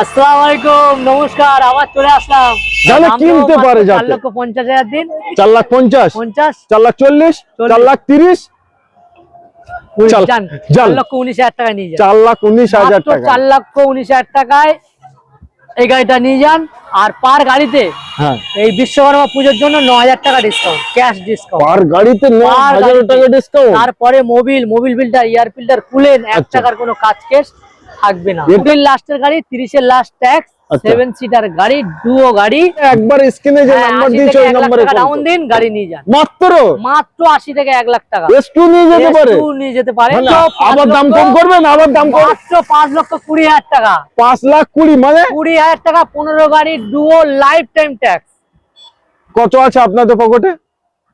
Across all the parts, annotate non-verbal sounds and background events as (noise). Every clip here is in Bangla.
আসসালামু আলাইকুম নমস্কার আবার চলে আসলাম। যারা কিনতে পারে লক্ষ পঞ্চাশ হাজার দিন। চার লাখ পঞ্চাশ? পঞ্চাশ? চার লাখ চল্লিশ? চল্লিশ। চার লাখ তিরিশ? উনিশ, চাল, যান, যান। চার লক্ষ উনিশ হাজার টাকা নিয়ে যান। চার লাখ উনিশ হাজার মাত্র টাকা চার লক্ষ উনিশ হাজার টাকায় এই গাড়িটা নিয়ে যান। আর পার গাড়িতে হ্যাঁ। এই বিশ্বকর্মা পুজোর জন্য ন হাজার টাকা ডিসকাউন্ট ক্যাশ ডিসকাউন্ট পার গাড়িতে। টাকা ডিসকাউন্ট তারপরে Mobil Mobil filter air filter খুলেন এক আচ্ছা। টাকার কোনো কাজ কেস থাকবে না। মোবিল লাস্টের গাড়ি তিরিশের লাস্ট ট্যাক্স। সেভেন সিটার গাড়ি ডুও গাড়ি। একবার স্ক্রিনে যে হ্যাঁ, নাম্বার 80 দিয়েছে ওই নম্বরে ডাউন দিন গাড়ি নিয়ে যান। মাত্র? মাত্র আশি থেকে এক লাখ টাকা। নিয়ে যেতে পারে। S2 নিয়ে যেতে পারে। মানে আবার দাম কম করবেন আবার দাম কম মাত্র পাঁচ লক্ষ কুড়ি হাজার টাকা। পাঁচ লাখ কুড়ি মানে? কুড়ি হাজার টাকা পনেরো গাড়ি ডুও লাইফ টাইম ট্যাক্স কত আছে আপনাদের পকেটে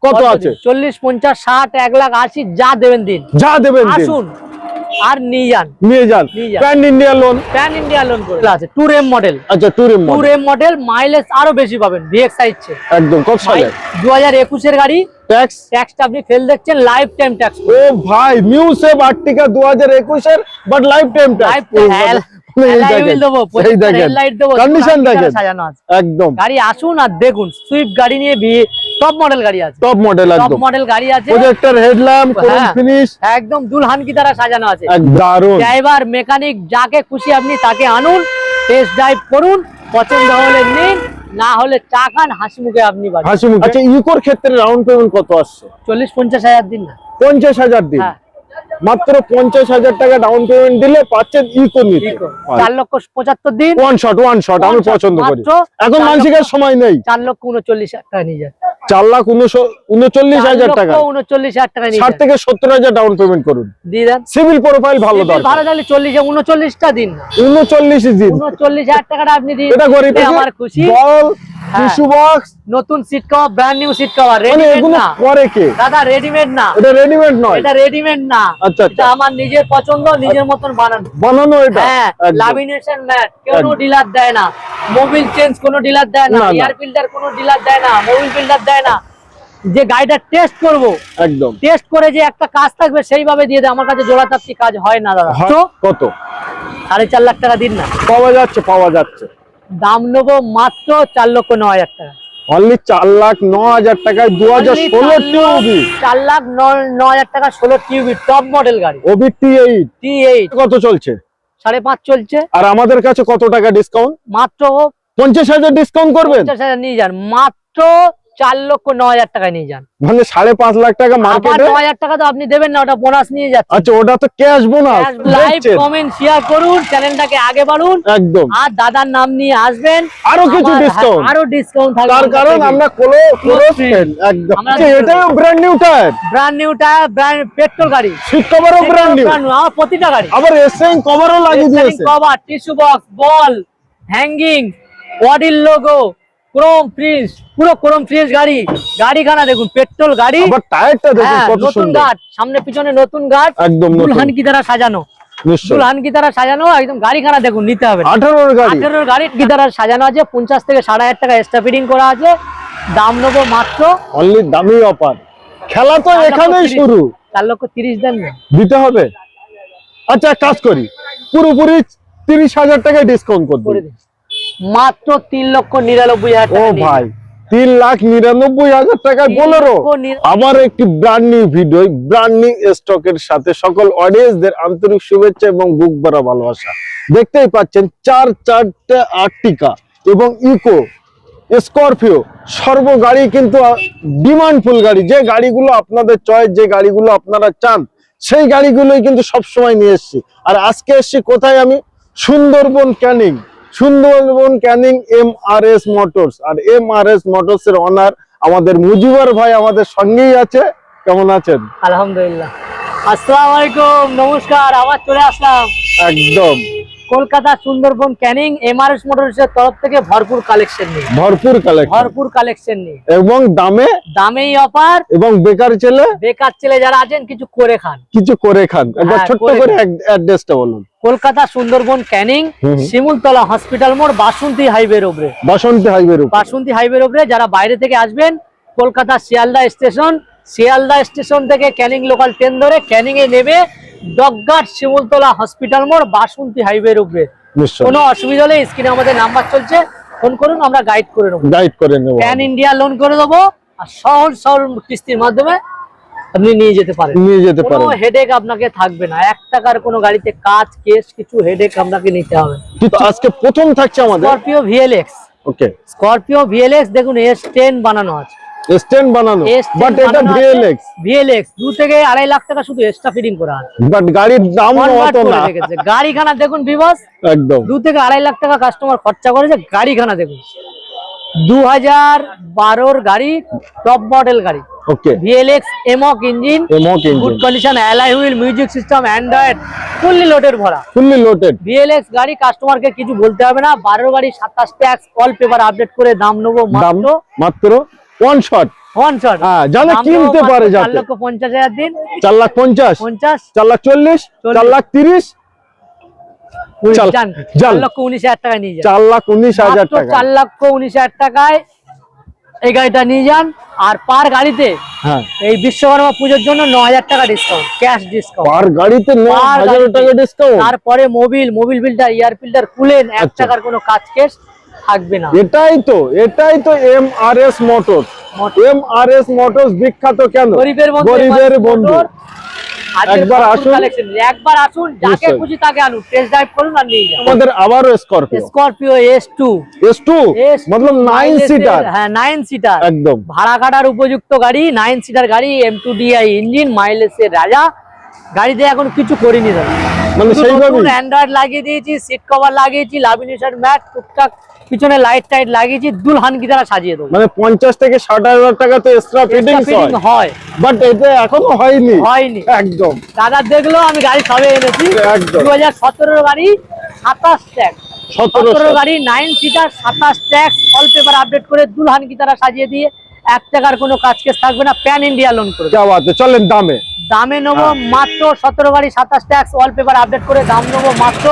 কত আছে? চল্লিশ পঞ্চাশ ষাট এক লাখ আশি যা দেবেন দিন। যা দেবেন দিন। আসুন। আর নিয়ে যান নিয়ে যান pan India loan pan India loan করে। আছে টুর এম মডেল আচ্ছা ট্যুরিম টুর এম মডেল মাইলেজ আরও বেশি পাবেন ভিএক্স চাইছে একদম কত সালে? দু হাজার একুশের গাড়ি। ট্যাক্স ট্যাক্সটা আপনি ফেল দেখছেন লাইফ টাইম ট্যাক্স ও ভাই নিউ সেভ আর্টিকা দু হাজার একুশের বাট লাইফ টাইম লাইফ দেবো এই দেখেন লাইট দেবো কন্ডিশন দুটো দেখেন সাজানো আছে? একদম। গাড়ি আসুন আর দেখুন সুইফট গাড়ি নিয়ে টপ মডেল গাড়ি আছে। টপ মডেল টপ মডেল গাড়ি আছে। প্রজেক্টর হেডল্যাম্প কোন হ্যাঁ। ফিনিশ একদম দুলহান কি দ্বারা সাজানো আছে। এক ড্রাইভার মেকানিক যাকে খুশি আপনি তাকে আনুন টেস্ট ড্রাইভ করুন পছন্দ হলে নিন না হলে চা খান হাসি মুখে আপনি হাসি মুখ। আচ্ছা ইকোর ক্ষেত্রে রাউন্ড পেমেন্ট কত আসছে? চল্লিশ পঞ্চাশ হাজার দিন না। পঞ্চাশ হাজার দিন। হ্যাঁ। মাত্র পঞ্চাশ হাজার টাকা ডাউন পেমেন্ট দিলে পাচ্ছেন ইকো নিতে। চার লক্ষ পঁচাত্তর দিন। ওয়ান শট ওয়ান শট আমি পছন্দ করি। এখন চার মানসিকের লক্ষ- সময় নেই। চার লক্ষ উনচল্লিশ হাজার টাকা নিয়ে যান। চার লাখ উনচল্লিশ হাজার টাকা। উনচল্লিশ হাজার টাকা নিয়ে ষাট থেকে সত্তর হাজার ডাউন পেমেন্ট করুন। দিয়ে দেন। সিভিল প্রোফাইল ভালো দরকার। ভালো থাকলে চল্লিশ উনচল্লিশটা দিন। উনচল্লিশ দিন। উনচল্লিশ হাজার টাকাটা আপনি দিন। এটা গরিব আমার খুশি। বল। Tissue box. নতুন seat cover brand new seat cover readymade না। করে কে? দাদা রেডিমেড না। এটা রেডিমেড নয়। এটা রেডিমেড না। আচ্ছা, এটা আচ্ছা। আমার নিজের পছন্দ নিজের মতন বানানো। বানানো এটা? হ্যাঁ। লামিনেশন ম্যাট কোনো ডিলার দেয় না। মোবিল চেঞ্জ কোনো ডিলার দেয় না। এয়ার ফিল্টার কোনো ডিলার দেয় না। মোবিল ফিল্টার দেয় না। যে গাড়িটা টেস্ট করব একদম। টেস্ট করে যে একটা কাজ থাকবে সেইভাবে দিয়ে দেয়। আমার কাছে জোড়া তাপ্তি কাজ হয় না দাদা। তো? কত? সাড়ে চার লাখ টাকা দিন না। পাওয়া যাচ্ছে পাওয়া যাচ্ছে। দাম নেব মাত্র চার লক্ষ ন হাজার টাকা। অনলি চার লাখ ন হাজার টাকায় দু হাজার ষোলো টিউবি। চার লাখ ন হাজার টাকা ষোলো টিউবি টপ মডেল গাড়ি। ওবি টি এইট। T eight. কত চলছে? সাড়ে পাঁচ চলছে। আর আমাদের কাছে কত টাকা ডিসকাউন্ট মাত্র পঞ্চাশ হাজার ডিসকাউন্ট করবেন? পঞ্চাশ হাজার নিয়ে যান। মাত্র চার লক্ষ ন হাজার টাকায় নিয়ে যান। মানে সাড়ে পাঁচ লাখ টাকা মার্কেটে ন হাজার টাকা তো আপনি দেবেন না ওটা বোনাস নিয়ে যাচ্ছে। আচ্ছা ওটা তো cash bonus live comment share করুন চ্যানেলটাকে আগে বাড়ুন। একদম। আর দাদার নাম নিয়ে আসবেন। আরও কিছু ডিসকাউন্ট আরও ডিসকাউন্ট থাকবে তার কারণ আমরা কোলো কোলো একদম। আচ্ছা, এটাও brand new tyre brand new tyre brand petrol গাড়ি। সিট কভারও ব্র্যান্ড নিউ আমার প্রতিটা গাড়ি। আবার এসএন কভারও লাগিয়ে দিয়েছে। Cover tissue box ball hanging বডির লোগো ক্রোম ফ্রিজ পুরো ক্রোম ফ্রিজ গাড়ি। গাড়িখানা দেখুন পেট্রোল গাড়ি। আবার টায়ারটা দেখুন হ্যাঁ, কত নতুন গাছ সামনে পিছনে নতুন গাছ। একদম দুলহান কি দ্বারা সাজানো? দুলহান কি দ্বারা সাজানো? একদম গাড়িখানা দেখুন নিতে হবে। আঠারোর গাড়ি। আঠেরোর গাড়ি কি দ্বারা সাজানো আছে? পঞ্চাশ থেকে ষাট হাজার টাকা এক্সট্রা ফিটিং করা আছে। দাম নেব মাত্র অনলি দামি অফার খেলা তো এখানেই শুরু। চার লক্ষ তিরিশ দেন না। দিতে হবে। আচ্ছা কাজ করি। পুরোপুরি তিরিশ হাজার টাকায় ডিসকাউন্ট করে দিন। মাত্র তিন লক্ষ নিরানব্বই হাজার ও ভাই তিন লাখ নিরানব্বই হাজার টাকায় বলেরো। আবার একটি brand new video brand new স্টকের সাথে সকল অডিয়েন্সদের আন্তরিক শুভেচ্ছা এবং বুক ভরা ভালোবাসা। দেখতেই পাচ্ছেন চার চারটে আর্টিকা এবং ইকো স্করপিও সর্ব গাড়ি কিন্তু ডিমান্ডফুল গাড়ি। যে গাড়িগুলো আপনাদের চয়েস যে গাড়িগুলো আপনারা চান সেই গাড়িগুলোই কিন্তু সবসময় নিয়ে এসেছি। আর আজকে এসেছি কোথায় আমি? Sundarban Canning. Sundarban Canning M R S motors. আর এম আর এস মোটরস এর অনার আমাদের মুজিবর ভাই আমাদের সঙ্গেই আছে। কেমন আছেন? আলহামদুলিল্লাহ। আসসালামু আলাইকুম নমস্কার আবার চলে আসলাম। একদম। কলকাতা সুন্দরবন ক্যানিং এমআরএস মোটরসের তরফ থেকে ভরপুর কালেকশন নিয়ে। ভরপুর কালেকশন ভরপুর কালেকশন নিয়ে। এবং দামে? দামেই অফার এবং বেকার ছেলে? বেকার ছেলে যারা আছেন কিছু করে খান। কিছু করে খান। একবার হ্যাঁ, ছোট্ট করে। অ্যাড্রেসটা বলুন। কলকাতা সুন্দরবন ক্যানিং। শিমুলতলা হসপিটাল মোড় বাসন্তী হাইওয়ের উপরে বাসন্তী হাইওয়ের উপর বাসন্তী হাইওয়ের উপরে যারা বাইরে থেকে আসবেন কলকাতা শিয়ালদা স্টেশন শিয়ালদা স্টেশন থেকে ক্যানিং লোকাল ট্রেন ধরে ক্যানিং এ নেমে ডগঘাট শিমুলতলা হসপিটাল মোড় বাসন্তী হাইওয়ের উপরে। কোনো অসুবিধা হলে স্ক্রিনে আমাদের নাম্বার চলছে ফোন করুন আমরা গাইড করে নেব। গাইড করে নেব। প্যান ইন্ডিয়া লোন করে দেবো আর সহজ সরল কিস্তির মাধ্যমে আপনি নিয়ে যেতে পারেন। নিয়ে যেতে পারেন। কোনো হেডেক আপনাকে থাকবে না। এক টাকার কোনো গাড়িতে কাজ কেস কিছু হেডেক আপনাকে নিতে হবে। কিন্তু আজকে প্রথম থাকছে আমাদের। Scorpio VLX okay Scorpio VLX দেখুন এস টেন বানানো আছে। স্ট্যান্ড বানানো। এস বাট এটা ভিএলএক্স ভিএলএক্স দু থেকে আড়াই লাখ টাকা শুধু এক্সট্রা ফিটিং করা বাট গাড়ির দাম অত না। গাড়িখানা দেখুন বিবাস একদম। থেকে আড়াই লাখ টাকা কাস্টমার খরচা করেছে গাড়িখানা দেখুন। গাড়ি টপ মডেল গাড়ি। ওকে ভিএলএক্স এমক engine এমক good condition wheel music system android fully ভরা। ফুললি লোডেড ভিএলএক্স গাড়ি কাস্টমারকে কিছু বলতে হবে না। বারো গাড়ি সাতাশ ট্যাক্স অল পেপার আপডেট করে দাম নেব মাত্র ওয়ান শট ওয়ান শট হ্যাঁ, যাতে কিনতে পারে যাতে। লক্ষ পঞ্চাশ হাজার দিন। চার লাখ পঞ্চাশ। পঞ্চাশ। চার লাখ চল্লিশ চল্লিশ। চার লাখ তিরিশ। চাল- যান যান। চার লক্ষ উনিশ হাজার টাকা নিয়ে যান। চার লাখ উনিশ হাজার টাকা চার লক্ষ উনিশ হাজার টাকায় এই গাড়িটা নিয়ে যান। আর পার গাড়িতে হ্যাঁ। এই বিশ্বকর্মা পুজোর জন্য ন হাজার টাকা ডিসকাউন্ট ক্যাশ ডিসকাউন্ট পার গাড়িতে ন হাজার। টাকা ডিসকাউন্ট তারপরে mobil mobil filter air filter খুলেন এক আচ্ছা। টাকার কোনো কাজ কেস থাকবে না। এটাই তো এটাই তো M R S motor M R S motors বিখ্যাত কেন? গরিবের বন্ধু। একবার আসুন। একবার আসুন যাকে খুশি তাকে আনুন। টেস্ট ড্রাইভ করুন আর নিয়ে যান। আমাদের আবারও স্করপিও স্করপিও মতলব নাইন সিটার হ্যাঁ নাইন সিটার একদম। ভাড়া কাটার উপযুক্ত গাড়ি নাইন সিটার গাড়ি ডিআই ইঞ্জিন মাইলেজের রাজা। গাড়িতে এখন কিছু করিনি দাদা। মানে সেইভাবেই। অ্যান্ড্রয়েড লাগিয়ে দিয়েছি সিট কভার লাগিয়েছি লামিনেশন ম্যাট টুকটাক পিছনে লাইট টাইট লাগিয়েছি দুলহান দ্বারা সাজিয়ে দেবো। মানে পঞ্চাশ থেকে ষাট হাজার টাকা তো এক্সট্রা ফিটিং হয়। বাট এটা এখনও হয়নি। হয়নি। একদম। দাদা দেখল আমি গাড়ি সবে এনেছি। দু হাজার সতেরো গাড়ি সাতাশ ট্যাক্স সতেরো গাড়ি নাইন সিটার সাতাশ ট্যাক্স অল পেপার আপডেট করে দুলহান সাজিয়ে দিয়ে এক টাকার কোনো কাজকেস থাকবে না প্যান ইন্ডিয়া লোন করে চলেন দামে। দামে নেব মাত্র সতেরো গাড়ি সাতাশ ট্যাক্স অল পেপার আপডেট করে দাম নেব মাত্র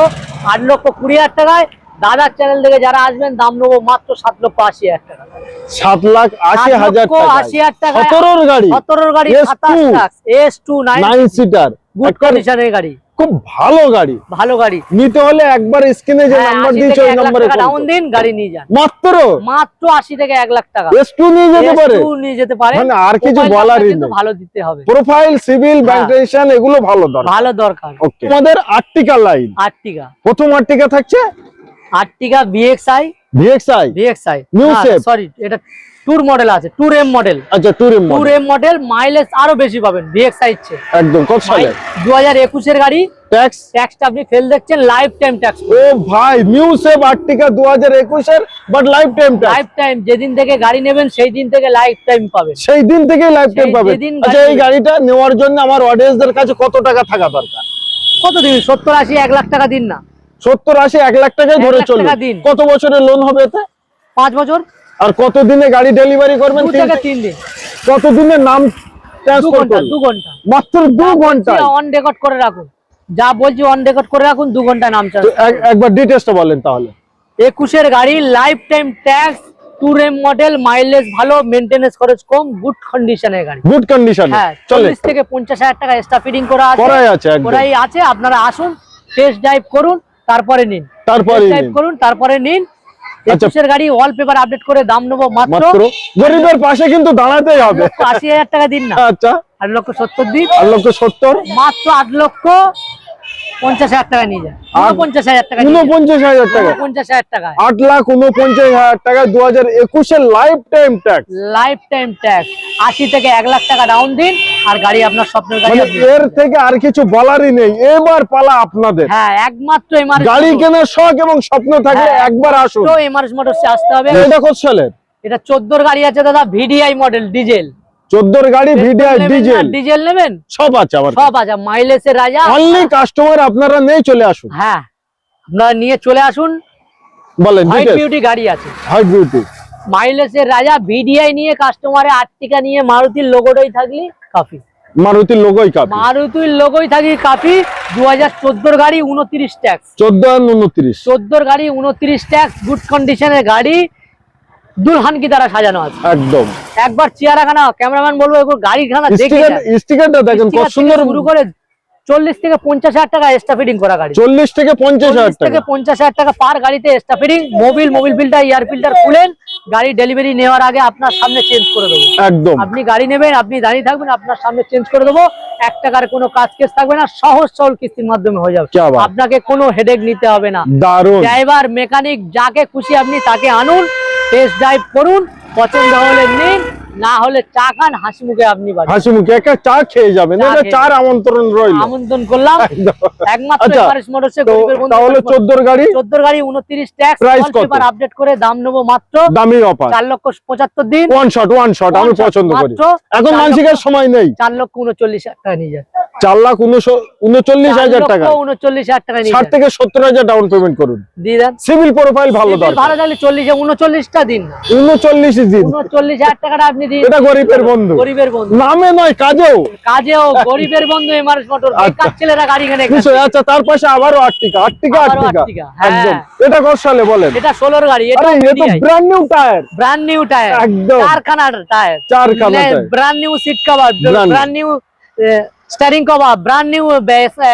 আট লক্ষ কুড়ি হাজার টাকায়। দাদার চ্যানেল থেকে যারা আসবেন দাম নেব মাত্র সাত লক্ষ আশি হাজার টাকা। সাত লাখ আশি হাজার টাকা আশি হাজার টাকা সতেরোর গাড়ি। সতেরোর গাড়ি S2 সাতাশ tax S two nine nine seater good কন্ডিশনের গাড়ি। খুব ভালো গাড়ি। ভালো গাড়ি। নিতে হলে একবার স্ক্রিনে যে নাম্বার দিয়েছে ওই নম্বরে ডাউন দিন গাড়ি নিয়ে যান। মাত্র? থেকে এক লাখ টাকা। নিয়ে যেতে পারে? S2 নিয়ে যেতে পারে। মানে আর কিছু নেই। ভালো দিতে হবে। প্রোফাইল সিভিল ব্যাংক হ্যাঁ। রেজিস্ট্রেশন এগুলো ভালো দরকার। ভালো দরকার। ওকে আমাদের আর্টিকা লাইন আর্টিকা প্রথম আর্টিকা থাকছে? Ertiga BXI VXI BXI New shape। Sorry এটা টুর মডেল আছে টুর এম মডেল আচ্ছা টুরিম টুর এম মডেল মাইলেজ আরও বেশি পাবেন বিএক্সআই ইচ্ছে একদম কত সালে? দু হাজার একুশের গাড়ি। ট্যাক্স ট্যাক্সটা আপনি ফেল দেখছেন লাইফ টাইম ট্যাক্স ও ভাই নিউ সেভ আর্টিকা দু হাজার একুশের but life time tax life time যেদিন থেকে গাড়ি নেবেন সেই দিন থেকে লাইফ টাইম পাবেন। সেই দিন থেকে লাইফ টাইম সেই পাবে যেদিন আচ্ছা এই গাড়িটা নেওয়ার জন্য আমার অডিয়েন্সদের কাছে কত টাকা থাকা দরকার? কত দিন? সত্তর আশি এক লাখ টাকা দিন না। সত্তর আশি এক লাখ টাকায় ধরে দিন। কত বছরের লোন হবে এতে? পাঁচ বছর। আর কত দিনে গাড়ি ডেলিভারি করবেন? তিন দিন। কত দিনে। নাম দু ট্রান্সফার ঘণ্টা করবেন? দু ঘণ্টা। মাত্র দু ঘন্টায়। অন রেকর্ড করে রাখুন। যা বলছি অন রেকর্ড করে রাখুন দু ঘণ্টা নাম একবার ডিটেলসটা বলেন তাহলে। একুশের গাড়ি life time tax model mileage ভালো খরচ কম গুড কন্ডিশনের গাড়ি। গুড কন্ডিশন হ্যাঁ চলে। চল্লিশ থেকে পঞ্চাশ হাজার টাকা এক্সট্রা ফিটিং করা আছে। করাই আছে করাই আছে আপনারা আসুন টেস্ট ড্রাইভ করুন তারপরে নিন। তারপরে করুন তারপরে নিন। আচ্ছা। একুশের গাড়ি ওয়ালপেপার আপডেট করে দাম নেব মাত্র মাত্র। গরিবের পাশে কিন্তু দাঁড়াতেই হবে। আশি হাজার টাকা দিন না। আচ্ছা। আট লক্ষ সত্তর দিন। আট লক্ষ সত্তর। মাত্র আট লক্ষ পঞ্চাশ হাজার টাকা নিয়ে যান। হাজার টাকা। উনপঞ্চাশ হাজার টাকা। পঞ্চাশ হাজার টাকা আট লাখ উনপঞ্চাশ হাজার টাকা দু হাজার একুশের life time tax life time tax আশি থেকে এক লাখ টাকা ডাউন দিন আর গাড়ি আপনার স্বপ্নের গাড়ি মানে এর থেকে আর কিছু বলারই নেই। এবার পালা আপনাদের। হ্যাঁ একমাত্র এমআরএস গাড়ি কেনার শখ এবং স্বপ্ন থাকলে হ্যাঁ, একবার আসুন। এমআরএস মোটরসে আসতে হবে। এটা কত সালের এটা চোদ্দোর গাড়ি আছে দাদা ভিডিআই মডেল ডিজেল চোদ্দোর গাড়ি ভিডিআই ডিজেল। ডিজেল নেবেন? সব আছে আমার সব আছে মাইলেজের রাজা। অনলি কাস্টমার আপনারা নেই চলে আসুন। হ্যাঁ আপনারা নিয়ে চলে আসুন। বলেন বিউটি গাড়ি আছে। হাই বিউটি মাইলেজের রাজা ভিডিআই নিয়ে কাস্টমারে আর্টিকা নিয়ে মারুতির লোগোটাই থাকলি কাফি। মারুতির লোগোই কাপি মারুতির লোগোই থাকলি কাফি দু হাজার চোদ্দোর গাড়ি উনত্রিশ ট্যাক্স চোদ্দ আর উনত্রিশ। চোদ্দোর গাড়ি উনত্রিশ ট্যাক্স গুড কন্ডিশনের গাড়ি দুলহানকি দ্বারা সাজানো আছে। একদম। একবার চেয়ারখানা ক্যামেরাম্যান বলব একবার গাড়িখানা দেখে স্টিকারটা দেখেন কত সুন্দর শুরু করে চল্লিশ থেকে পঞ্চাশ হাজার টাকা এক্সট্রা ফিটিং করা গাড়ি। চল্লিশ থেকে পঞ্চাশ হাজার থেকে পঞ্চাশ হাজার টাকা পার গাড়িতে extra fitting mobil mobil filter air filter খুলেন। গাড়ি ডেলিভারি নেওয়ার আগে আপনার সামনে চেঞ্জ করে দেবো। একদম। আপনি গাড়ি নেবেন আপনি দাঁড়িয়ে থাকবেন আপনার সামনে চেঞ্জ করে দেবো। এক টাকার কোনো কাজ কেস থাকবে না সহজ সরল কিস্তির মাধ্যমে হয়ে যাবে। আপনাকে কোনো হেডেক নিতে হবে না। ড্রাইভার মেকানিক যাকে খুশি আপনি তাকে আনুন। টেস্ট ড্রাইভ করুন পছন্দ হলে নিন। না হলে চা খান হাসি মুখে আপনি বাড়ি। হাসি মুখে একটা চা খেয়ে যাবেন। চার আমন্ত্রণ রইল। আমন্ত্রণ করলাম। একমাত্র আচ্ছা, মোটরসে তাহলে গাড়ি? চোদ্দোর গাড়ি উনত্রিশ ট্যাক্স Price কত? আপডেট করে দাম নেব মাত্র দামি অফার লক্ষ পঁচাত্তর দিন। ওয়ান শট ওয়ান শট আমি পছন্দ করি। এখন মানসিকের সময় নেই। লক্ষ উনচল্লিশ হাজার টাকা নিয়ে যান। লাখ উনশ- উনচল্লিশ চার হাজার টাকা। উনচল্লিশ হাজার টাকা নিয়ে থেকে সত্তর হাজার ডাউন পেমেন্ট করুন। দিয়ে দেন। সিভিল প্রোফাইল ভালো দরকার। ভালো চল্লিশে উনচল্লিশটা দিন। না উনচল্লিশ দিন। উনচল্লিশ হাজার টাকাটা আপনি দিন এটা গরিবের বন্ধু। গরিবের বন্ধু। নামে নয় কাজেও। কাজেও গরিবের বন্ধু এমআরএস মোটর। বেকার ছেলেরা গাড়ি কেনে এখান নিশ্চয়ই থেকে। আচ্ছা তার পাশে আবারও আটটিকা। আটটিকা আটটিকা। আটটিকা। একদম। এটা কত সালে বলেন। এটা ষোলোর গাড়ি এটা আরে brand new tyre brand new tyre একদম। চারখানার টায়ার চারখানা tyre. Brand new seat cover brand new steering cover brand new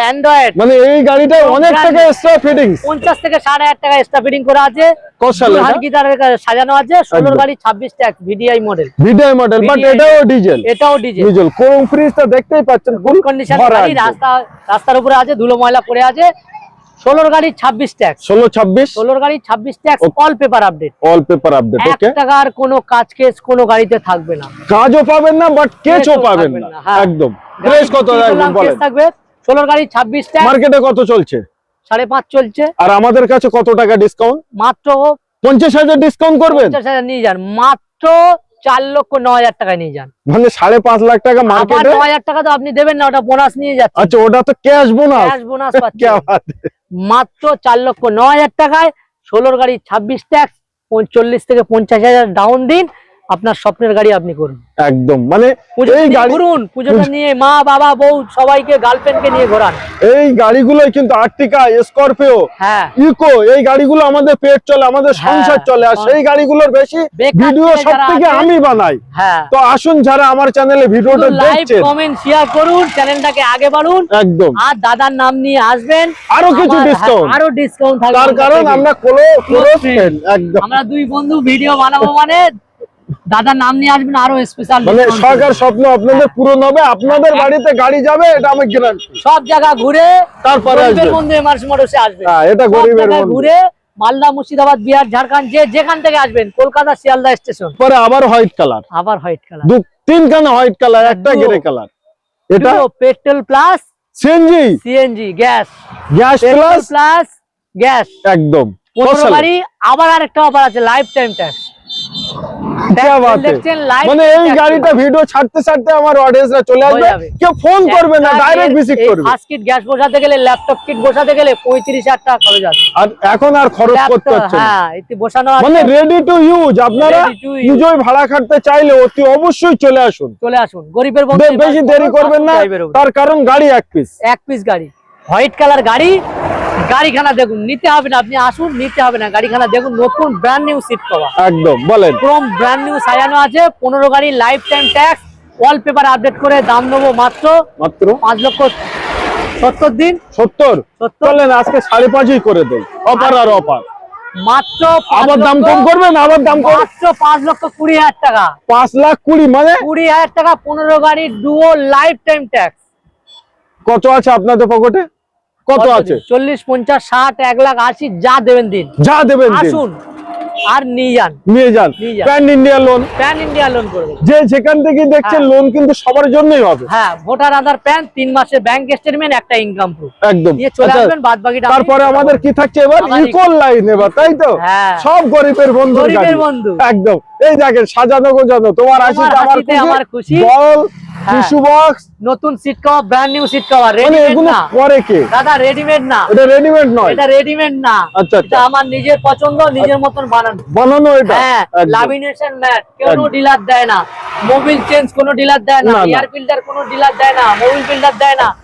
android মানে এই গাড়িটা অনেক টাকা এক্সট্রা ফিটিংস পঞ্চাশ থেকে সাড়ে হাজার টাকা এক্সট্রা ফিটিং করা আছে। সাজানো আছে ষোলোর গাড়ি ছাব্বিশ tax VDI model video model but এটাও ডিজেল এটাও ডিজেল ডিজেল কোন ফ্রিজটা দেখতেই পাচ্ছেন ফুল কন্ডিশন রাস্তা রাস্তার উপরে আছে ধুলো ময়লা পড়ে আছে। ষোলোর গাড়ি ছাব্বিশ ট্যাক্স ষোলো ছাব্বিশ? ষোলোর গাড়ি ছাব্বিশ tax all paper update all paper update এক টাকার কোনো কাজ কেস কোনো গাড়িতে থাকবে না। কাজও পাবেন না বাট কেচও পাবেন না হ্যাঁ। একদম। কত থাকবে? ষোলোর গাড়ি ছাব্বিশ ট্যাক্স মার্কেটে কত চলছে? সাড়ে পাঁচ চলছে। আর আমাদের কাছে কত টাকা ডিসকাউন্ট মাত্র পঞ্চাশ হাজার ডিসকাউন্ট করবেন? পঞ্চাশ হাজার নিয়ে যান। মাত্র চার লক্ষ ন হাজার টাকা নিয়ে যান। মানে সাড়ে পাঁচ লাখ টাকা মার্কেটে ন হাজার টাকা তো আপনি দেবেন না ওটা বোনাস নিয়ে যাচ্ছে। আচ্ছা ওটা তো ক্যাশ বোনাস ক্যাশ বোনাস মাত্র চার লক্ষ ন হাজার টাকায় ষোলোর গাড়ি ছাব্বিশ ট্যাক্স চল্লিশ থেকে পঞ্চাশ হাজার ডাউন দিন। আপনার স্বপ্নের গাড়ি আপনি করুন। একদম মানে পুজো এই গাড়ি ঘুরুন পুজোটা নিয়ে মা বাবা বউ সবাইকে গার্লফ্রেন্ডকে নিয়ে ঘোরান। এই গাড়িগুলোই কিন্তু আর্টিকা স্করপিও হ্যাঁ। ইকো এই গাড়িগুলো আমাদের পেট চলে আমাদের হ্যাঁ, সংসার চলে আর সেই গাড়িগুলোর বেশি ভিডিও সব থেকে আমি বানাই। হ্যাঁ। তো আসুন যারা আমার চ্যানেলে ভিডিওটা লাইক দেখছেন। কমেন্ট শেয়ার করুন চ্যানেলটাকে আগে বাড়ুন। একদম। আর দাদার নাম নিয়ে আসবেন। আরও কিছু ডিসকাউন্ট আরও ডিসকাউন্ট থাকবে তার কারণ। আমরা ফ্রেন্ড একদম। আমরা দুই বন্ধু ভিডিও বানাবো মানে দাদার নাম নিয়ে আসবেন আরও স্পেশাল মানে সরকার স্বপ্ন আপনাদের পূরণ হবে আপনাদের বাড়িতে গাড়ি যাবে এটা আমি গ্যারান্টি সব জায়গা ঘুরে তারপরে বন্ধু এমআরসি মোটরসে আসবে। হ্যাঁ এটা গরিবের ঘুরে মালদা মুর্শিদাবাদ বিহার ঝাড়খণ্ড যে যেখান থেকে আসবেন কলকাতা শিয়ালদা স্টেশন। পরে আবার হোয়াইট কালার আবার হোয়াইট কালার দু তিনখানা হোয়াইট কালার একটা গ্রে কালার এটা petrol plus CNG CNG gas gas plus plus gas একদম। পনেরো গাড়ি আবার আরেকটা অফার আছে লাইফ টাইম ট্যাক্স মানে এই গাড়িটা ভিডিও ছাড়তে ছাড়তে আমার অডিয়েন্সরা চলে আসবে। কেউ ফোন করবে না ডাইরেক্ট ভিজিট করবে। ফার্স্ট কিট গ্যাস বসাতে গেলে ল্যাপটপ কিট বসাতে গেলে পঁয়ত্রিশ হাজার টাকা খরচ আছে। আর এখন আর খরচ করতে Laptop, হচ্ছে না। হ্যাঁ এতে বসানো আছে। মানে রেডি টু ইউজ আপনারা ভাড়া খাটতে চাইলে অতি অবশ্যই চলে আসুন। চলে আসুন। গরিবের বন্ধু বেশি দেরি করবেন না তার কারণ গাড়ি এক পিস এক পিস গাড়ি। হোয়াইট কালার গাড়ি গাড়িখানা দেখুন নিতে হবে না আপনি আসুন নিতে হবে না গাড়িখানা দেখুন নতুন ব্র্যান্ড নিউ সিট কভার একদম বলেন। ক্রোম ব্র্যান্ড নিউ সাজানো আছে পনেরো গাড়ি life time tax wallpaper update করে দাম নেব মাত্র মাত্র? পাঁচ লক্ষ সত্তর দিন। সত্তর? চলেন আজকে সাড়ে পাঁচই করে দেই। অফার আর অফার মাত্র আবার দাম কম করবেন আবার দাম কম মাত্র পাঁচ লক্ষ কুড়ি হাজার টাকা। পাঁচ লাখ কুড়ি মানে? কুড়ি হাজার টাকা পনেরো গাড়ি ডুও লাইফ টাইম ট্যাক্স কত আছে আপনাদের পকেটে কত আছে? চল্লিশ পঞ্চাশ ষাট এক লাখ আশি যা দেবেন দিন। যা দেবেন আসুন আর নিয়ে যান। নিয়ে যান। Pan India loan pan India loan যে যেখান থেকে দেখছেন হ্যাঁ। লোন কিন্তু সবার জন্যই হবে। হ্যাঁ ভোটার আধার প্যান তিন মাসের ব্যাংক স্টেটমেন্ট একটা ইনকাম প্রুফ একদম। নিয়ে চলে আচ্ছা, আসবেন বাদ বাকিটা তারপরে আমাদের কি থাকছে এবার? ইকোল লাইন এবার তাই তো? হ্যাঁ। সব গরিবের বন্ধু গরিবের বন্ধু। একদম। এই দেখেন সাজানো গোজানো তোমার তোমার আমার খুশি। বল। হ্যাঁ। Tissue box? নতুন seat cover brand new seat cover readymade না। পরে কে? দাদা রেডিমেড না। এটা রেডিমেড নয়। এটা রেডিমেড না। আচ্ছা, এটা আচ্ছা। আমার নিজের পছন্দ নিজের মতন বানানো। বানানো এটা? হ্যাঁ। লামিনেশন ম্যাট কোনো ডিলার দেয় না। মোবিল চেঞ্জ কোনো ডিলার দেয় না। এয়ার ফিল্টার কোনো ডিলার দেয় না। মোবিল ফিল্টার দেয় না।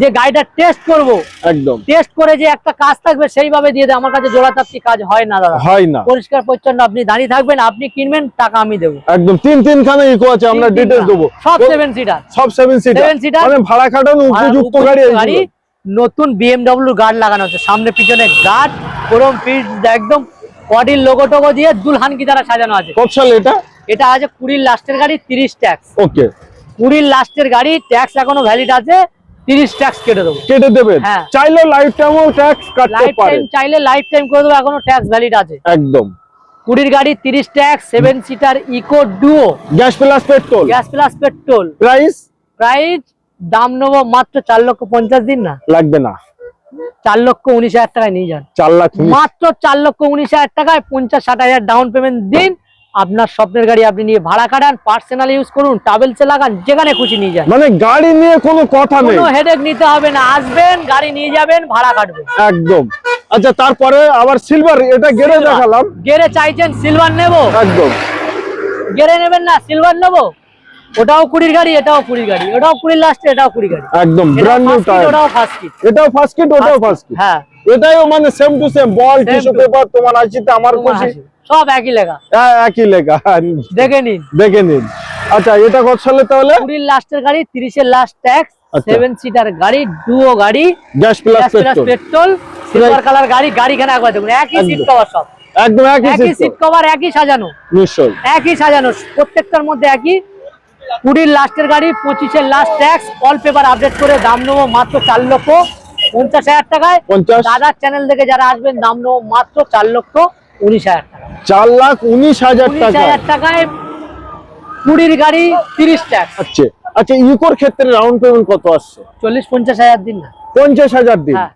যে গাড়িটা টেস্ট করব একদম। টেস্ট করে যে একটা কাজ থাকবে সেইভাবে দিয়ে দেয় আমার কাছে জোড়া চাপটি কাজ হয় না দাদা। হয় না। পরিষ্কার পরিচ্ছন্ন আপনি দাঁড়িয়ে থাকবেন আপনি কিনবেন টাকা আমি দেবো। একদম তিন তিনখানে ইকো আছে আমরা তিন তিনটা। দেবো। সব তো সেভেন সিটার সব সেভেন সিটার Seven সিটার মানে ভাড়া খাটানো উপযুক্ত গাড়ি গাড়ি। নতুন বিএমডব্লিউ গার্ড লাগানো হচ্ছে সামনে পিছনে গার্ড পুরো পিঠ একদম বডির লোগো টোগো দিয়ে দুলহান কি দ্বারা সাজানো আছে। কত সাল এটা? এটা আছে কুড়ির লাস্টের গাড়ি তিরিশ ট্যাক্স ওকে কুড়ির লাস্টের গাড়ি ট্যাক্স এখনও ভ্যালিড আছে। তিরিশ ট্যাক্স কেটে দেবো। কেটে দেবেন। হ্যাঁ। চাইলে লাইফ টাইমও ট্যাক্স কাটতে লাইফ পারে। টাইম চাইলে লাইফ টাইম করে দেবো এখনও ট্যাক্স ভ্যালিড আছে। একদম। কুড়ির গাড়ি তিরিশ tax seven seater Eeco duo gas plus petrol gas plus petrol price price দাম নেব মাত্র চার লক্ষ পঞ্চাশ দিন না। লাগবে না। চার লক্ষ উনিশ হাজার টাকায় নিয়ে যান। চার লাখ মাত্র চার লক্ষ উনিশ হাজার টাকায় পঞ্চাশ ষাট হাজার ডাউন পেমেন্ট দিন। আপনার স্বপ্নের গাড়ি আপনি নিয়ে ভাড়া কাটান পার্সোনাল ইউজ করুন ট্রাভেলসে লাগান যেখানে খুশি নিয়ে যান। মানে গাড়ি নিয়ে কোনো কথা নেই। কোনো হেডেক নিতে হবে না। আসবেন গাড়ি নিয়ে যাবেন ভাড়া কাটবেন। একদম। আচ্ছা তারপরে আবার সিলভার এটা গেড়ে দেখালাম। গেরে চাইছেন সিলভার নেব? একদম। গেরে নেবেন না সিলভার নেব? ওটাও কুড়ির গাড়ি এটাও কুড়ির গাড়ি। ওটাও কুড়ির লাস্টে এটাও কুড়ি গাড়ি। একদম ব্র্যান্ড নিউ টায়ার ওটাও ফার্স্ট কিট এটাও ফার্স্ট কিট ওটাও ফার্স্ট কিট হ্যাঁ। এটাও মানে same to same ball tissue paper তোমার আছিতে আমার খুশি। সব একই লেখা। হ্যাঁ, একই লেখা। দেখে নিন। দেখে নিন। আচ্ছা এটা কত সালে তাহলে? কুড়ির লাস্টের গাড়ি তিরিশের লাস্ট ট্যাক্স। সেভেন সিটার গাড়ি ডুও গাড়ি gas plus petrol silver colour গাড়ি গাড়িখানে একবার দেখুন একই সিট কভার সব। একদম একই সিট কভার একই সাজানো। নিশ্চয় একই সাজানো প্রত্যেকটার মধ্যে একই। কুড়ির লাস্টের গাড়ি পঁচিশের last tax all paper update করে দাম নেব মাত্র চার লক্ষ পঞ্চাশ হাজার টাকায়। দাদার চ্যানেল থেকে যারা আসবেন দাম নেব মাত্র চার লক্ষ উনিশ হাজার টাকা। চার লাখ উনিশ হাজার টাকা। টাকায় কুড়ির গাড়ি তিরিশ ট্যাক্স। আচ্ছা আচ্ছা ইকোর ক্ষেত্রে রাউন্ড পেমেন্ট কত আসছে? চল্লিশ পঞ্চাশ হাজার দিন না। পঞ্চাশ হাজার দিন? হ্যাঁ।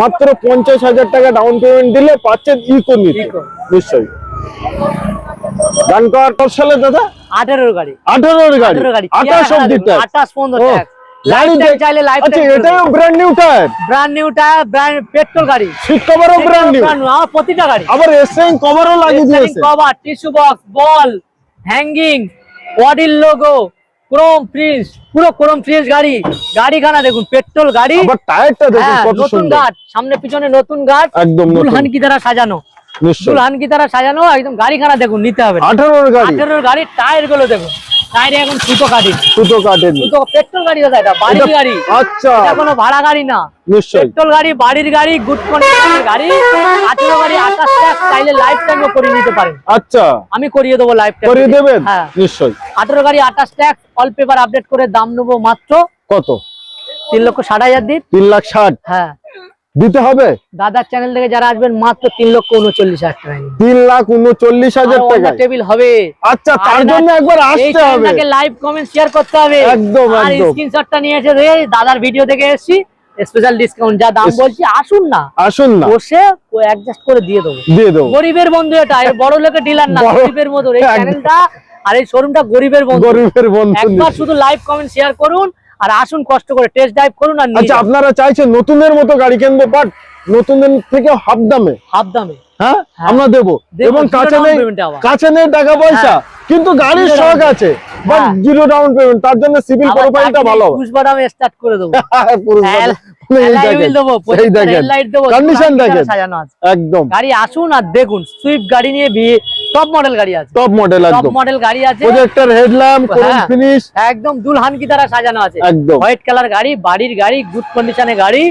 মাত্র পঞ্চাশ হাজার টাকা ডাউন পেমেন্ট দিলে পাচ্ছেন ইকো নিতে। নিশ্চয়ই। গান কত সালে দাদা? আঠেরোর গাড়ি। আঠারোর গাড়ি। গাড়ি। আঠাশ অব্দি আঠাশ পর্যন্ত চাইলে লাইফ আচ্ছা এটাও brand new tyre brand new tyre brand petrol গাড়ি। সিট কভারও ব্র্যান্ড নিউ আমার প্রতিটা গাড়ি। আবার এসএন কভারও লাগিয়ে দিয়েছে। Cover tissue box ball hanging বডির লোগো ক্রোম ফ্রিজ পুরো ক্রোম ফ্রিজ গাড়ি। গাড়িখানা দেখুন পেট্রোল গাড়ি। আবার টায়ারটা দেখুন হ্যাঁ, নতুন গার্ড সামনে পিছনে নতুন গার্ড একদম নতুন। দুলহান কি দ্বারা সাজানো? দুলহান কি দ্বারা সাজানো? একদম গাড়িখানা দেখুন নিতে হবে না। আঠারোর গাড়ি। টায়ারগুলো দেখুন। টায়ারে এখন সুতো কাটি সুতো কাটেনি। সুতো পেট্রোল গাড়ি দাদা এটা বাড়ির গাড়ি। আচ্ছা। এটা কোনো ভাড়া গাড়ি না। নিশ্চয়ই। পেট্রোল গাড়ি বাড়ির গাড়ি গুড কন্ডিশনের গাড়ি। আঠেরো গাড়ি আঠাশ ট্যাক্স চাইলে লাইফ টাইমও করে নিতে পারেন। আচ্ছা। আমি করিয়ে দেবো লাইফ টাইম করিয়ে দেবেন? হ্যাঁ। নিশ্চয়ই। আঠেরো গাড়ি আঠাশ ট্যাক্স অল পেপার আপডেট করে দাম নেব মাত্র কত? তিন লক্ষ ষাট হাজার দিন। তিন লাখ ষাট। হ্যাঁ। দিতে হবে? দাদার চ্যানেল থেকে যারা আসবেন মাত্র তিন লক্ষ উনচল্লিশ হাজার টাকা তিন লাখ উনচল্লিশ হাজার টাকা টেবিল হবে। আচ্ছা তার জন্য একবার আসতে হবে। লাইভ কমেন্ট শেয়ার করতে হবে। একদম, আর একদম। স্ক্রিনশটটা নিয়েছে রে দাদার ভিডিও থেকে এসেছি। স্পেশাল ডিসকাউন্ট যা দাম বলছি আসুন না। আসুন না। বসে অ্যাডজাস্ট করে দিয়ে দেবো। দিয়ে দেবো। গরিবের বন্ধু এটা এর বড় লোকের ডিলার না গরিবের মতো। এই। চ্যানেলটা আর এই শোরুমটা গরিবের বন্ধু। গরিবের বন্ধু একবার শুধু লাইভ কমেন্ট শেয়ার করুন। আর আসুন কষ্ট করে টেস্ট ড্রাইভ করুন আর আচ্ছা আপনারা চাইছেন নতুনের মতো গাড়ি কিনবো বাট নতুনদের থেকে হাফ দামে। হাফ দামে। হ্যাঁ? হ্যাঁ। আমরা দেবো। এবং কাছে নেই কাছে নেই টাকা পয়সা। কিন্তু গাড়ির শখ আছে। বাট হ্যাঁ। জিরো ডাউন পেমেন্ট তার জন্য সিভিল প্রোফাইলটা ভালো। স্টার্ট করে দেবো। কন্ডিশন দেখেন একদম। গাড়ি আসুন আর দেখুন সুইফট গাড়ি নিয়ে বিয়ে টপ মডেল গাড়ি আছে। টপ মডেল টপ মডেল গাড়ি আছে। প্রজেক্টর হেডল্যাম্প কোন হ্যাঁ। ফিনিশ একদম দুলহান কি দ্বারা সাজানো আছে। একদম। হোয়াইট কালার গাড়ি বাড়ির গাড়ি গুড কন্ডিশনে গাড়ি।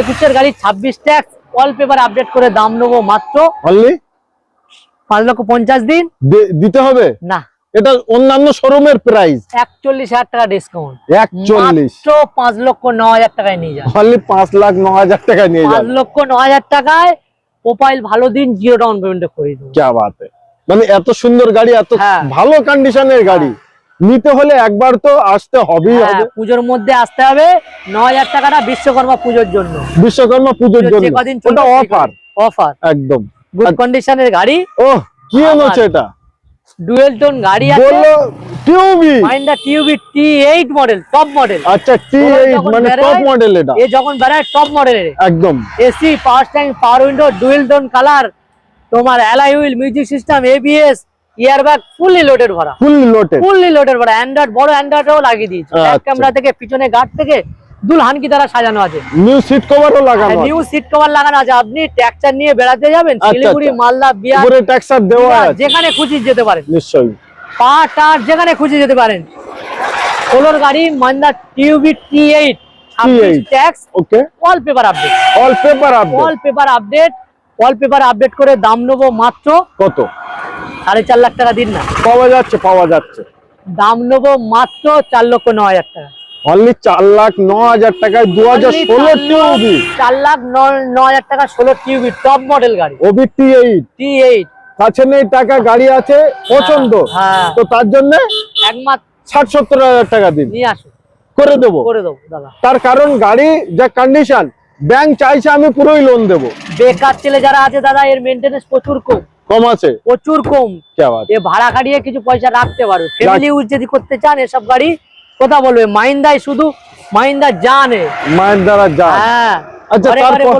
একুশের গাড়ি ছাব্বিশ ট্যাক্স অল পেপার আপডেট করে দাম নেব মাত্র অনলি পাঁচ লক্ষ পঞ্চাশ দিন। দিতে হবে? না। এটা অন্যান্য শোরুমের প্রাইস একচল্লিশ হাজার টাকা ডিসকাউন্ট একচল্লিশ। পাঁচ লক্ষ ন হাজার টাকায় নিয়ে যান অনলি পাঁচ লাখ ন হাজার টাকায় নিয়ে পাঁচ যান লক্ষ ন হাজার টাকায় প্রোফাইল ভালো দিন জিরো ডাউন পেমেন্ট করে দেবো। ক্যা বাত? মানে এত সুন্দর গাড়ি এত হ্যাঁ। ভালো কন্ডিশনের গাড়ি। নিতে হলে একবার তো আসতে হবেই হ্যাঁ, হবে। পুজোর মধ্যে আসতে হবে। ন হাজার টাকাটা বিশ্বকর্মা পুজোর জন্য। বিশ্বকর্মা পুজোর জন্য। ওটা অফার অফার একদম। গুড কন্ডিশনের গাড়ি। ও কি এনেছে এটা ডুয়েল টোন গাড়ি আছে। বলল TUV Mahindra TUV T eight model top model আচ্ছা টি যখন মানে টপ মডেল এটা। এ যখন বেড়ায় টপ মডেলের একদম। AC power stand power window dual tone colour তোমার alloy wheel music system ABS air bag fully loaded ভরা। ফুল লোটেড ফুললি লোডেড ভরা। অ্যান্ড্রয়েড বড় অ্যান্ড্রয়েডও লাগিয়ে দিয়েছে। ব্যাক। ক্যামেরা থেকে পিছনে গার্ড থেকে দুলহানকি দ্বারা সাজানো আছে। নিউ সিট কভারও লাগানো নিউ সিট কভার লাগানো আছে। আপনি ট্যাক্সার নিয়ে বেড়াতে যাবেন আচ্ছা, শিলিগুড়ি আচ্ছা। মালদা বিহার উপরে ট্যাক্সার দেওয়া আছে। যেখানে খুশি যেতে পারেন। নিশ্চয়ই। পা টার যেখানে খুশি যেতে পারেন। ষোলোর গাড়ি Mahindra TUV T eight tax okay all paper update all paper update all paper update all paper update করে দাম নেব মাত্র কত? সাড়ে চার লাখ টাকা দিন না। পাওয়া যাচ্ছে পাওয়া যাচ্ছে। দাম নেব মাত্র চার লক্ষ ন হাজার টাকা। অনলি চার লাখ ন হাজার টাকায় দু হাজার ষোলো টিউবি। চার লাখ ন- হাজার টাকা ষোলো টিউবি টপ মডেল গাড়ি। ওবি টি এইট। T eight. কাছে নেই টাকা গাড়ি আছে পছন্দ। হ্যাঁ। তো তার জন্য এক মাস ষাট সত্তর হাজার টাকা দিন। নিয়ে আসুন করে দেবো। করে দেবো দাদা। তার কারণ গাড়ি যা কন্ডিশন ব্যাংক চাইছে আমি পুরোই লোন দেবো। বেকার ছেলে যারা আছে দাদা এর মেনটেনেন্স প্রচুর কম। কম আছে? প্রচুর কম। এ ভাড়া খাটিয়ে কিছু পয়সা রাখতে পারো। ফ্যামিলি ইউজ যদি করতে চান এসব গাড়ি কথা বলবে। মাহিন্দাই শুধু মাহিন্দা জানে। দ্বারা যা হ্যাঁ। আচ্ছা, ঘরে ঘরে তারপর-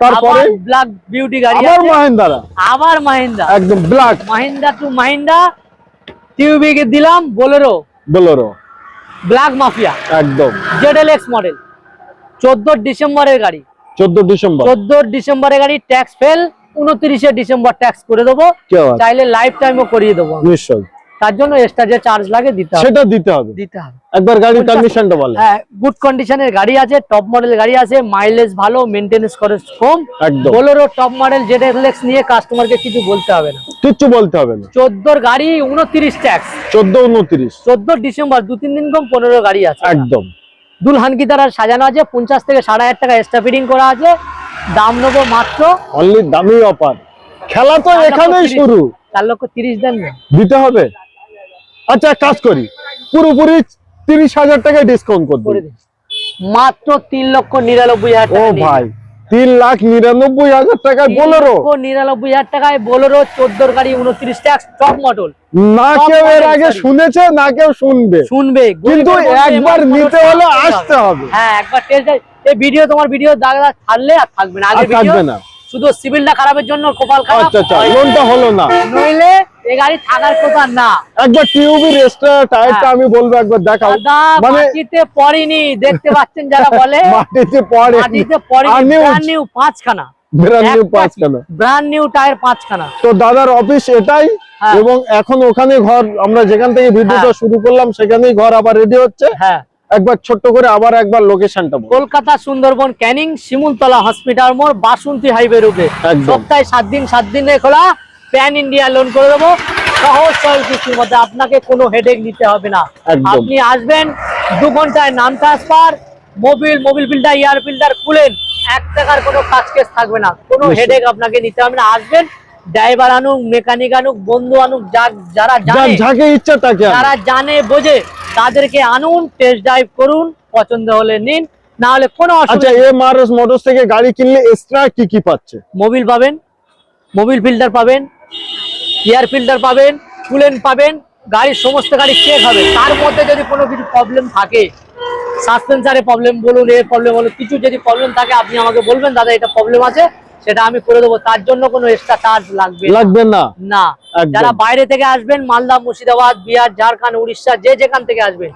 তারপরে? ব্ল্যাক বিউটি গাড়ি আবার আছে। আবার মাহিন্দা। একদম black Mahindra two Mahindra TUV কে দিলাম বোলেরো বোলেরো ব্ল্যাক মাফিয়া একদম। জেডএল এক্স মডেল চোদ্দ ডিসেম্বরের গাড়ি। ডিসেম্বর। ডিসেম্বরের গাড়ি ট্যাক্স ফেল উনত্রিশে ডিসেম্বর ট্যাক্স করে দেবো। চাইলে লাইফ টাইমও করিয়ে দেবো। নিশ্চয় তার জন্য এক্সট্রা যে চার্জ লাগে দিতে হবে। সেটা দিতে হবে। দিতে হবে। একবার গাড়ির কন্ডিশনটা বলে হ্যাঁ গুড কন্ডিশনের গাড়ি আছে টপ মডেল গাড়ি আছে মাইলেজ ভালো মেনটেনেন্স খরচ কম। একদম। বোলেরো টপ মডেল জেডএলএক্স নিয়ে কাস্টমারকে কিছু বলতে হবে না। কিচ্ছু বলতে হবে না। চোদ্দোর গাড়ি উনত্রিশ ট্যাক্স চোদ্দ উনত্রিশ। চোদ্দ ডিসেম্বর দু তিন দিন কম পনেরো গাড়ি আছে। একদম। দুলহানকি দ্বারা সাজানো আছে পঞ্চাশ থেকে সাড়ে হাজার টাকা এক্সট্রা ফিটিং করা আছে। দাম নেব মাত্র অনলি দামি অফার খেলা তো এখানেই শুরু। চার লক্ষ তিরিশ দেন দিতে হবে। আচ্ছা এক কাজ করি। পুরোপুরি তিরিশ হাজার টাকায় ডিসকাউন্ট করে করে দিন। দিন। মাত্র তিন লক্ষ নিরানব্বই হাজার ও ভাই তিন লাখ নিরানব্বই হাজার টাকায় বোলেরো নিরানব্বই হাজার টাকায় বোলেরো চোদ্দোর গাড়ি উনত্রিশ ট্যাক্স টপ মডেল না কেউ এর আগে। শুনেছে না কেউ শুনবে। শুনবে। কিন্তু একবার নিতে হলে আসতে হবে। হ্যাঁ একবার টেস্ট এই ভিডিও তোমার ভিডিও দাদা ছাড়লে আর থাকবে না। আগে থাকবে না। শুধু সিভিলটা খারাপের জন্য কপাল খারাপ। আচ্ছা আচ্ছা লোনটা হলো না। নইলে এই গাড়ি থাকার কথা না। একবার টিউবি রেস্টার টায়ারটা হ্যাঁ। আমি বলব একবার দেখাও। মানে মাটিতে পড়েনি দেখতে পাচ্ছেন যারা বলে। মাটিতে (laughs) পড়ে মাটিতে পড়েনি আর new- ব্র্যান্ড নিউ পাঁচখানা। Brand new পাঁচখানা। ব্র্যান্ড নিউ টায়ার পাঁচখানা। তো দাদার অফিস এটাই হ্যাঁ। এবং এখন ওখানে ঘর আমরা যেখান থেকে ভিডিওটা হ্যাঁ। শুরু করলাম সেখানেই ঘর আবার রেডি হচ্ছে। হ্যাঁ। একবার ছোট্ট করে আবার একবার লোকেশনটা কলকাতা সুন্দরবন ক্যানিং শিমুলতলা হসপিটাল মোড় বাসন্তী হাইওয়ে রূপে একদম। সপ্তাহে সাত দিন সাত দিনে খোলা। প্যান ইন্ডিয়া লোন করে দেবো। সহজ সরল কিস্তির মধ্যে আপনাকে কোনো হেডেক নিতে হবে না। আপনি আসবেন দু ঘন্টায় নাম transfer mobil mobil filter air filter খুলেন এক টাকার কোনো কাজ কেস থাকবে না। কোনো হেডেক আপনাকে নিতে হবে না। আসবেন ড্রাইভার আনুক মেকানিক আনুক বন্ধু আনুক যারা জানে যাকে ইচ্ছা তাকে যারা জানে বোঝে তাদেরকে আনুন টেস্ট ড্রাইভ করুন পছন্দ হলে নিন না হলে কোনো আচ্ছা এস মোটরস থেকে গাড়ি কিনলে এক্সট্রা কি কি পাচ্ছে? মোবিল পাবেন মোবিল ফিল্টার পাবেন এয়ার ফিল্টার পাবেন কুলেন পাবেন গাড়ির সমস্ত গাড়ি চেক হবে। তার মধ্যে যদি কোনো কিছু প্রবলেম থাকে সাসপেন্সারে প্রবলেম বলুন এর প্রবলেম বলুন কিছু যদি প্রবলেম থাকে আপনি আমাকে বলবেন দাদা এটা প্রবলেম আছে সেটা আমি করে দেবো। তার জন্য কোনো এক্সট্রা চার্জ লাগবে। লাগবে না? না। যারা বাইরে থেকে আসবেন মালদা মুর্শিদাবাদ বিহার ঝাড়খণ্ড উড়িষ্যা যে যেখান থেকে আসবেন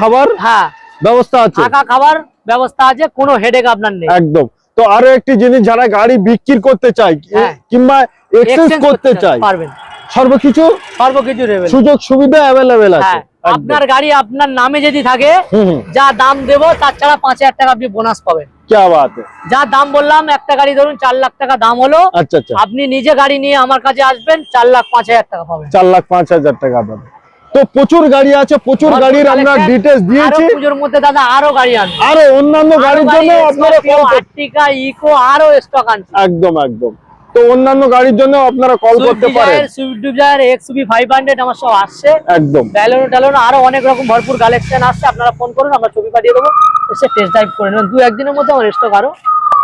খাবার হ্যাঁ। ব্যবস্থা আছে। থাকা খাবার ব্যবস্থা আছে কোনো হেডেক আপনার নেই। একদম। তো আরও একটি জিনিস যারা গাড়ি বিক্রি করতে চায় হ্যাঁ। কিংবা এক্সচেঞ্জ করতে চায় পারবেন। সর্বকিছু সর্বকিছু সুযোগ সুবিধা অ্যাভেলেবেল আছে। হ্যাঁ। আপনার গাড়ি আপনার নামে যদি থাকে যা দাম দেব তার ছাড়া পাঁচ হাজার টাকা আপনি বোনাস পাবেন। যা দাম বললাম একটা গাড়ি ধরুন চার লাখ টাকা দাম হলো। আচ্ছা আচ্ছা। আপনি নিজে গাড়ি নিয়ে আমার কাছে আসবেন চার লাখ পাঁচ হাজার টাকা পাবেন। চার লাখ পাঁচ হাজার টাকা পাবেন। তো প্রচুর গাড়ি আছে প্রচুর গাড়ির আমরা ডিটেলস দিয়েছি। পুজোর মধ্যে দাদা আরও গাড়ি আনব। আরও অন্যান্য গাড়ির জন্য আপনারা কল করুন ইকো আরও স্টক আনছি। একদম একদম। তো অন্যান্য গাড়ির জন্য আপনারা কল করতে পারেন। সুইফট ডিজায়ার ফাইভ হান্ড্রেড আমার সব আসছে। একদম। ব্যালোনো আরও অনেক রকম ভরপুর কালেকশন আসছে। আপনারা ফোন করুন আমরা ছবি পাঠিয়ে দেবো। এসে টেস্ট ড্রাইভ করে নেবেন। দু একদিনের মধ্যে আমার স্টক আরও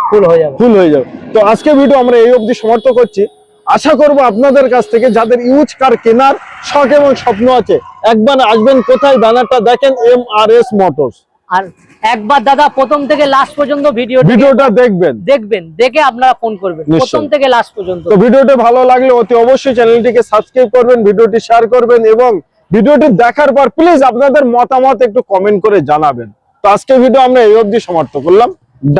ফুল হয়ে যাবে। ফুল হয়ে যাবে। তো আজকে ভিডিও আমরা এই অবধি সমাপ্ত করছি। আশা করব আপনাদের কাছ থেকে যাদের ইউজ কার কেনার শখ এবং স্বপ্ন আছে একবার আসবেন কোথায়? ব্যানারটা দেখেন এম আর এস মোটরস আর একবার দাদা প্রথম থেকে লাস্ট পর্যন্ত ভিডিও ভিডিওটা দেখবেন। দেখবেন দেখে আপনারা ফোন করবেন। প্রথম থেকে লাস্ট পর্যন্ত। তো ভিডিওটা ভালো লাগলে অতি অবশ্যই চ্যানেলটিকে সাবস্ক্রাইব করবেন ভিডিওটি শেয়ার করবেন এবং ভিডিওটি দেখার পর প্লিজ আপনাদের মতামত একটু কমেন্ট করে জানাবেন। তো আজকে ভিডিও আমরা এই অবধি সমাপ্ত করলাম।